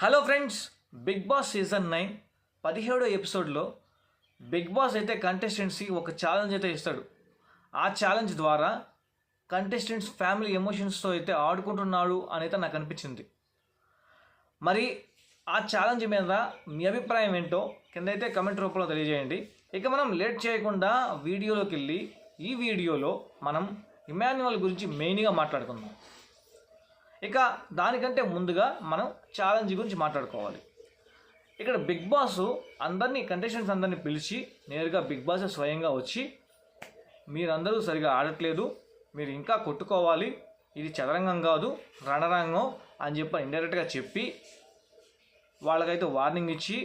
Hello friends Big Boss season nine పదిహేడో ఎపిసోడ్లో big boss అయితే కంటెస్టెంట్స్కి ఒక ఛాలెంజ్ అయితే ఇస్తాడు. ఆ ఛాలెంజ్ ద్వారా కంటెస్టెంట్స్ ఫ్యామిలీ ఎమోషన్స్తో అయితే ఆడుకుంటున్నాడు అని అయితే నాకు అనిపించింది. మరి ఆ ఛాలెంజ్ మీద మీ అభిప్రాయం ఏంటో కింద అయితే కమెంట్ రూపంలో తెలియజేయండి. ఇక మనం లేట్ చేయకుండా వీడియోలోకి వెళ్ళి ఈ వీడియోలో మనం ఇమాన్యువల్ గురించి మెయిన్గా మాట్లాడుకుందాం. ఇక దానికంటే ముందుగా మనం ఛాలెంజ్ గురించి మాట్లాడుకోవాలి. ఇక్కడ బిగ్ బాస్ అందరినీ కంటెస్టెంట్స్ అందరినీ పిలిచి నేరుగా బిగ్ బాస్ స్వయంగా వచ్చి మీరందరూ సరిగా ఆడట్లేదు మీరు ఇంకా కొట్టుకోవాలి ఇది చదరంగం కాదు రణరంగం అని చెప్పి ఇండైరెక్ట్గా చెప్పి వాళ్ళకైతే వార్నింగ్ ఇచ్చి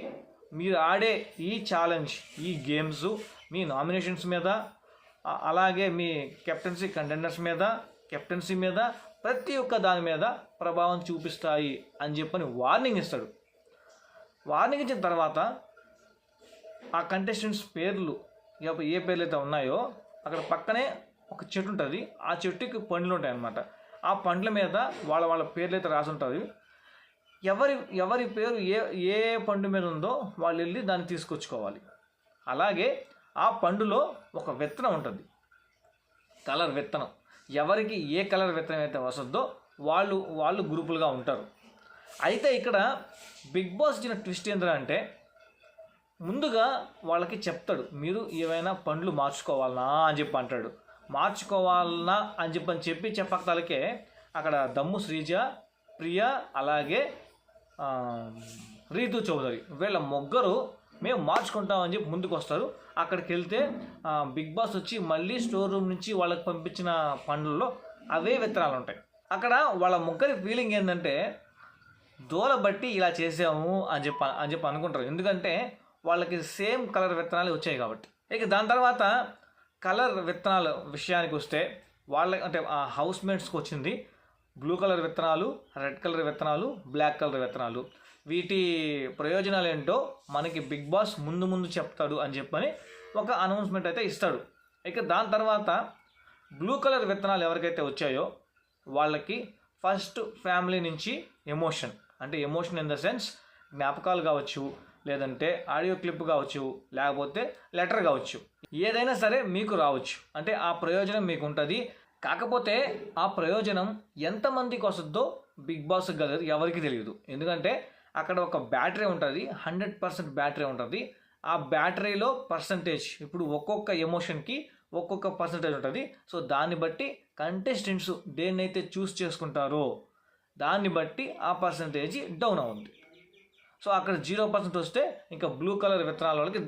మీరు ఆడే ఈ ఛాలెంజ్ ఈ గేమ్స్ మీ నామినేషన్స్ మీద అలాగే మీ కెప్టెన్సీ కంటెండర్స్ మీద కెప్టెన్సీ మీద ప్రతి ఒక్క దాని మీద ప్రభావం చూపిస్తాయి అని చెప్పని వార్నింగ్ ఇస్తాడు. వార్నింగ్ ఇచ్చిన తర్వాత ఆ కంటెస్టెంట్స్ పేర్లు ఏ పేర్లు అయితే ఉన్నాయో అక్కడ పక్కనే ఒక చెట్టు ఉంటుంది. ఆ చెట్టుకి పండ్లు ఉంటాయి అన్నమాట ఆ పండ్ల మీద వాళ్ళ వాళ్ళ పేర్లు అయితే రాసి ఉంటుంది. ఎవరి ఎవరి పేరు ఏ ఏ పండు మీద ఉందో వాళ్ళు వెళ్ళి దాన్ని తీసుకొచ్చుకోవాలి. అలాగే ఆ పండులో ఒక విత్తనం ఉంటుంది. కలర్ విత్తనం. ఎవరికి ఏ కలర్ విత్తనం అయితే వస్తుందో వాళ్ళు వాళ్ళు గ్రూపులుగా ఉంటారు. అయితే ఇక్కడ బిగ్ బాస్ ఇచ్చిన ట్విస్ట్ ఏంటంటే ముందుగా వాళ్ళకి చెప్తాడు మీరు ఏవైనా పండ్లు మార్చుకోవాలనా అని చెప్పి అంటాడు. మార్చుకోవాలనా అని చెప్పి అని చెప్పి చెప్పకతలకే అక్కడ దమ్ము శ్రీజ ప్రియ అలాగే రీతు చౌదరి వీళ్ళ ముగ్గురు మేము మార్చుకుంటామని చెప్పి ముందుకు వస్తారు అక్కడికి వెళ్తే బిగ్ బాస్ వచ్చి మళ్ళీ స్టోర్ రూమ్ నుంచి వాళ్ళకి పంపించిన పండ్లలో అవే విత్తనాలు ఉంటాయి అక్కడ వాళ్ళ ముగ్గురి ఫీలింగ్ ఏంటంటే దూల బట్టి ఇలా చేసాము అని చెప్పి అని చెప్పి అనుకుంటారు. ఎందుకంటే వాళ్ళకి సేమ్ కలర్ విత్తనాలు వచ్చాయి కాబట్టి. ఇక దాని తర్వాత కలర్ విత్తనాలు విషయానికి వస్తే వాళ్ళ అంటే ఆ హౌస్ మేట్స్కి వచ్చింది. బ్లూ కలర్ విత్తనాలు రెడ్ కలర్ విత్తనాలు బ్లాక్ కలర్ విత్తనాలు. వీటి ప్రయోజనాలు ఏంటో మనకి బిగ్ బాస్ ముందు ముందు చెప్తాడు అని చెప్పని ఒక అనౌన్స్మెంట్ అయితే ఇస్తాడు. ఇక దాని తర్వాత బ్లూ కలర్ విత్తనాలు ఎవరికైతే వచ్చాయో వాళ్ళకి ఫస్ట్ ఫ్యామిలీ నుంచి ఎమోషన్. అంటే ఎమోషన్ ఇన్ ద సెన్స్ జ్ఞాపకాలు కావచ్చు లేదంటే ఆడియో క్లిప్ కావచ్చు లేకపోతే లెటర్ కావచ్చు. ఏదైనా సరే మీకు రావచ్చు. అంటే ఆ ప్రయోజనం మీకు ఉంటుంది కాకపోతే ఆ ప్రయోజనం ఎంతమందికి వస్తుందో బిగ్ బాస్ గది ఎవరికి తెలియదు. ఎందుకంటే అక్కడ ఒక బ్యాటరీ ఉంటుంది హండ్రెడ్ పర్సెంట్ బ్యాటరీ ఉంటుంది. ఆ బ్యాటరీలో పర్సంటేజ్ ఇప్పుడు ఒక్కొక్క ఎమోషన్కి ఒక్కొక్క పర్సంటేజ్ ఉంటుంది. సో దాన్ని బట్టి కంటెస్టెంట్స్ దేన్నైతే చూస్ చేసుకుంటారో దాన్ని బట్టి ఆ పర్సంటేజ్ డౌన్ అవుతుంది సో అక్కడ జీరో పర్సెంట్ వస్తే ఇంకా బ్లూ కలర్ విత్తనాల వాళ్ళకి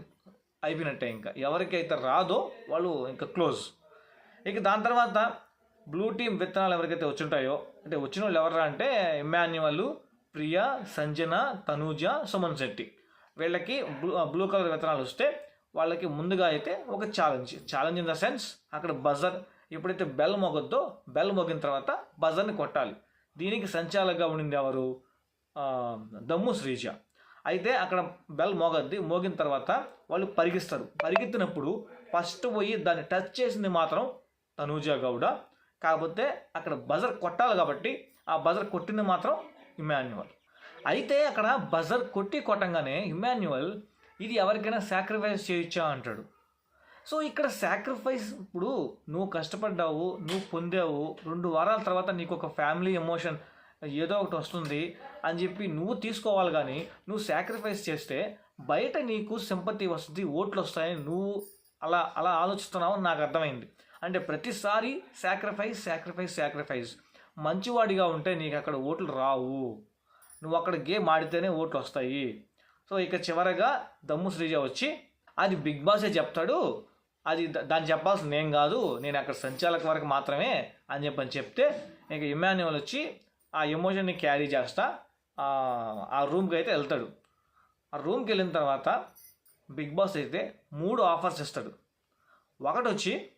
అయిపోయినట్టే ఇంకా. ఎవరికైతే రాదో వాళ్ళు ఇంకా క్లోజ్. ఇక దాని తర్వాత బ్లూ టీమ్ విత్తనాలు ఎవరికైతే వచ్చుంటాయో అంటే వచ్చిన వాళ్ళు ఎవరా అంటే ఇమాన్యువల్ ప్రియా సంజన తనూజ సుమన్ శెట్టి. వీళ్ళకి బ్లూ బ్లూ కలర్ విత్తనాలు వస్తే వాళ్ళకి ముందుగా అయితే ఒక challenge challenge in the sense అక్కడ బజర్ ఎప్పుడైతే బెల్ మోగొద్దో బెల్ మోగిన తర్వాత బజర్ని కొట్టాలి. దీనికి సంచాలకుగా ఉండింది ఎవరు? దమ్ము శ్రీజ. అయితే అక్కడ బెల్ మోగద్ది మోగిన తర్వాత వాళ్ళు పరిగిస్తారు పరిగెత్తినప్పుడు ఫస్ట్ పోయి దాన్ని టచ్ చేసింది మాత్రం తనూజ గౌడ. కాకపోతే అక్కడ బజర్ కొట్టాలి కాబట్టి ఆ బజర్ కొట్టింది మాత్రం ఇమాన్యువల్. అయితే అక్కడ బజర్ కొట్టి కొట్టంగానే ఇమాన్యువల్ ఇది ఎవరికైనా సాక్రిఫైస్ చేయొచ్చా? అంటాడు. సో ఇక్కడ సాక్రిఫైస్ ఇప్పుడు నువ్వు కష్టపడ్డావు నువ్వు పొందావు రెండు వారాల తర్వాత నీకు ఒక ఫ్యామిలీ ఎమోషన్ ఏదో ఒకటి వస్తుంది అని చెప్పి నువ్వు తీసుకోవాలి కానీ నువ్వు సాక్రిఫైస్ చేస్తే బయట నీకు సింపతి వస్తుంది ఓట్లు వస్తాయని నువ్వు అలా అలా ఆలోచిస్తున్నావు నాకు అర్థమైంది. అంటే ప్రతిసారి సాక్రిఫైస్ సాక్రిఫైస్ సాక్రిఫైస్ మంచివాడిగా ఉంటే నీకు అక్కడ ఓట్లు రావు. నువ్వు అక్కడ గేమ్ ఆడితేనే ఓట్లు వస్తాయి. సో ఇక చివరగా దమ్ము శ్రీజ వచ్చి అది బిగ్ బాసే చెప్తాడు. అది దాన్ని చెప్పాల్సింది నేను కాదు నేను అక్కడ సంచాలక వరకు మాత్రమే అని చెప్పని చెప్తే ఇక ఇమాన్యువల్ వచ్చి ఆ ఎమోషన్ని క్యారీ చేస్తా ఆ ఆ రూమ్కి అయితే వెళ్తాడు. ఆ రూమ్కి వెళ్ళిన తర్వాత బిగ్ బాస్ అయితే మూడు ఆఫర్స్ ఇస్తాడు. ఒకటి వచ్చి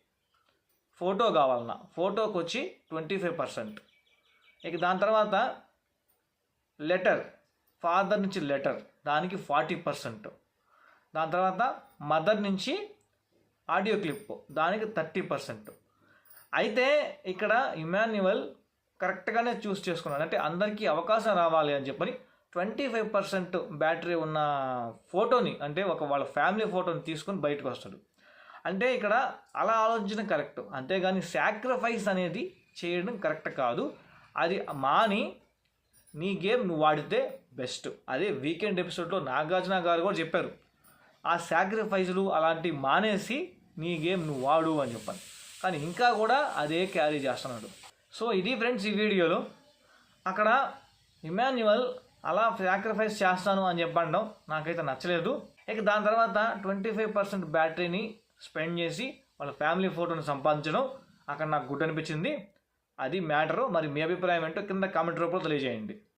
ఫోటో కావాలన్నా. ఫోటోకి వచ్చి ట్వంటీ ఫైవ్ పర్సెంట్. ఇక దాని తర్వాత లెటర్ ఫాదర్ నుంచి లెటర్ దానికి ఫార్టీ పర్సెంట్. దాని తర్వాత మదర్ నుంచి ఆడియో క్లిప్ దానికి థర్టీ పర్సెంట్. అయితే ఇక్కడ ఇమాన్యువల్ కరెక్ట్గానే చూస్ చేసుకున్నాడు. అంటే అందరికీ అవకాశం రావాలి అని చెప్పని ట్వంటీ ఫైవ్ పర్సెంట్ బ్యాటరీ ఉన్న ఫోటోని అంటే ఒక వాళ్ళ ఫ్యామిలీ ఫోటోని తీసుకొని బయటకు వస్తాడు. అంటే ఇక్కడ అలా ఆలోచించడం కరెక్ట్. అంతేగాని సాక్రిఫైస్ అనేది చేయడం కరెక్ట్ కాదు. అది మాని నీ గేమ్ నువ్వు ఆడితే బెస్ట్. అదే వీకెండ్ ఎపిసోడ్లో నాగార్జున గారు కూడా చెప్పారు. ఆ సాక్రిఫైజులు అలాంటివి మానేసి నీ గేమ్ నువ్వు వాడు అని చెప్పాను కానీ ఇంకా కూడా అదే క్యారీ చేస్తున్నాడు. సో ఇది ఫ్రెండ్స్ ఈ వీడియోలో. అక్కడ ఇమాన్యువల్ అలా సాక్రిఫైస్ చేస్తాను అని చెప్పడం నాకైతే నచ్చలేదు. ఇక దాని తర్వాత ట్వంటీ ఫైవ్ పర్సెంట్ బ్యాటరీని స్పెండ్ చేసి వాళ్ళ ఫ్యామిలీ ఫోటోని సంపాదించడం అక్కడ నాకు గుడ్ అనిపించింది. అది మ్యాటరు మరి మీ అభిప్రాయం ఏంటో కింద కామెంట్ రూపంలో తెలియజేయండి.